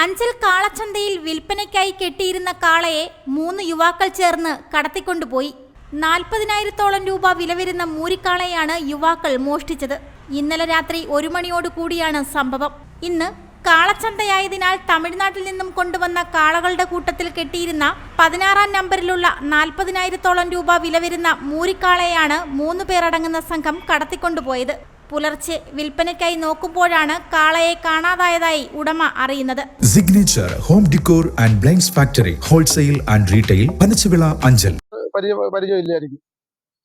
അഞ്ചൽ കാളച്ചന്തയിൽ വിൽപ്പനയ്ക്കായി കെട്ടിയിരുന്ന കാളയെ മൂന്ന് യുവാക്കൾ ചേർന്ന് കടത്തിക്കൊണ്ടുപോയി. നാൽപ്പതിനായിരത്തോളം രൂപ വില വരുന്ന മൂരിക്കാളയാണ് യുവാക്കൾ മോഷ്ടിച്ചത്. ഇന്നലെ രാത്രി ഒരു മണിയോട് കൂടിയാണ് സംഭവം. ഇന്ന് കാളച്ചന്തയായതിനാൽ തമിഴ്നാട്ടിൽ നിന്നും കൊണ്ടുവന്ന കാളകളുടെ കൂട്ടത്തിൽ കെട്ടിയിരുന്ന പതിനാറാം നമ്പറിലുള്ള നാൽപ്പതിനായിരത്തോളം രൂപ വില വരുന്ന മൂരിക്കാളയാണ് മൂന്ന് പേരടങ്ങുന്ന സംഘം കടത്തിക്കൊണ്ടുപോയത്. പുലർച്ചെ വിൽപ്പനയ്ക്കായി നോക്കുമ്പോഴാണ് കാളയെ കാണാതായതായി ഉടമ അറിയുന്നത്. Signature home decor and blinds factory wholesale and retail Panachuvila Anchal. പരിചയ പരിചയമില്ലായിരിക്കും.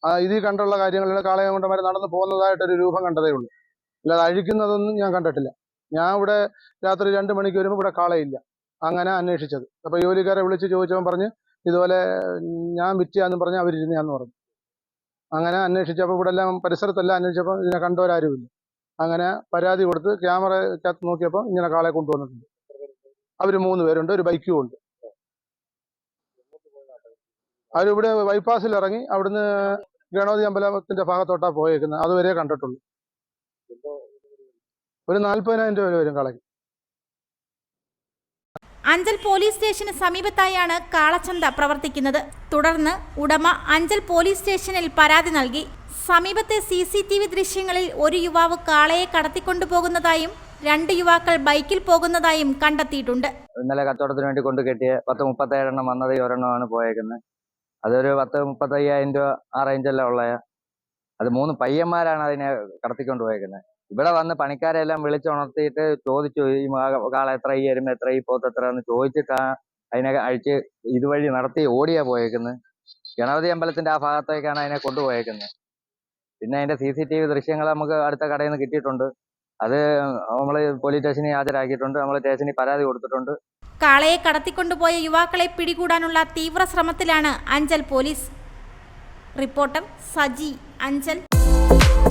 ആ ഇതിൽ കണ്ടുള്ള കാര്യങ്ങളിൽ കാളയം കൊണ്ടവരെ നടന്നു പോകുന്നതായിട്ടൊരു രൂപം കണ്ടതേ ഉള്ളൂ. അല്ലാതെ അഴിക്കുന്നതൊന്നും ഞാൻ കണ്ടിട്ടില്ല. ഞാൻ ഇവിടെ രാത്രി രണ്ട് മണിക്ക് വരുമ്പോൾ ഇവിടെ കാളയില്ല. അങ്ങനെ അന്വേഷിച്ചത്. അപ്പോൾ ജോലിക്കാരെ വിളിച്ച് ചോദിച്ചവൻ പറഞ്ഞ് ഇതുപോലെ ഞാൻ വിറ്റിയാന്ന് പറഞ്ഞ് അവരിരുന്നാന്ന് പറഞ്ഞു. അങ്ങനെ അന്വേഷിച്ചപ്പോൾ ഇവിടെ എല്ലാം പരിസരത്തെല്ലാം അന്വേഷിച്ചപ്പോൾ ഇതിനെ കണ്ടവരാരുമില്ല അങ്ങനെ പരാതി കൊടുത്ത് ക്യാമറക്കകത്ത് നോക്കിയപ്പോൾ ഇങ്ങനെ കാളെ കൊണ്ടുവന്നിട്ടുണ്ട്. അവർ മൂന്ന് പേരുണ്ട് ഒരു ബൈക്കും ഉണ്ട്. അവരിവിടെ ബൈപ്പാസിൽ ഇറങ്ങി അവിടുന്ന് ഗണപതി അമ്പലത്തിന്റെ ഭാഗത്തോട്ടാണ് പോയേക്കുന്നത്. അതുവരെ കണ്ടിട്ടുള്ളൂ. ഒരു നാൽപ്പതിനായിരം രൂപ വരും കളയ്ക്ക് അഞ്ചൽ പോലീസ് സ്റ്റേഷന് സമീപത്തായാണ് കാളച്ചന്ത പ്രവർത്തിക്കുന്നത്. തുടർന്ന് ഉടമ അഞ്ചൽ പോലീസ് സ്റ്റേഷനിൽ പരാതി നൽകി. സമീപത്തെ സി സി ടി വി ദൃശ്യങ്ങളിൽ ഒരു യുവാവ് കാളയെ കടത്തിക്കൊണ്ടുപോകുന്നതായും രണ്ട് യുവാക്കൾ ബൈക്കിൽ പോകുന്നതായും കണ്ടെത്തിയിട്ടുണ്ട്. ഇന്നലെ കച്ചവടത്തിന് വേണ്ടി കൊണ്ടു കെട്ടിയ പത്ത് മുപ്പത്തേഴെണ്ണം വന്നത് ഒരെണ്ണമാണ് പോയേക്കുന്നത്. അതൊരു പത്ത് മുപ്പത്തയ്യായിരം രൂപ ആ റേഞ്ചെല്ലാം ഉള്ളത് അത് മൂന്ന് പയ്യന്മാരാണ് അതിനെ കടത്തിക്കൊണ്ട് പോയേക്കുന്നത്. ഇവിടെ വന്ന് പണിക്കാരെ എല്ലാം വിളിച്ചുണർത്തിയിട്ട് ചോദിച്ചു ഈ കാള എത്ര ഈ എരുമ എത്ര ഈ പോത്ത് എത്ര? എന്ന് ചോദിച്ചിട്ടാണ് അതിനെ അഴിച്ച് ഇതുവഴി നടത്തി ഓടിയാ പോയേക്കുന്നത് ഗണപതി അമ്പലത്തിന്റെ ആ ഭാഗത്തേക്കാണ് അതിനെ കൊണ്ടുപോയേക്കുന്നത് പിന്നെ അതിന്റെ സി സി ടി വി ദൃശ്യങ്ങൾ നമുക്ക് അടുത്ത കടയിൽ നിന്ന് കിട്ടിയിട്ടുണ്ട്. അത് നമ്മൾ പോലീസ് സ്റ്റേഷനിൽ ഹാജരാക്കിയിട്ടുണ്ട്. നമ്മൾ സ്റ്റേഷനിൽ പരാതി കൊടുത്തിട്ടുണ്ട്. കാളയെ കടത്തിക്കൊണ്ടുപോയ യുവാക്കളെ പിടികൂടാനുള്ള തീവ്ര ശ്രമത്തിലാണ് Anchal police. Reporter Saji Anchal.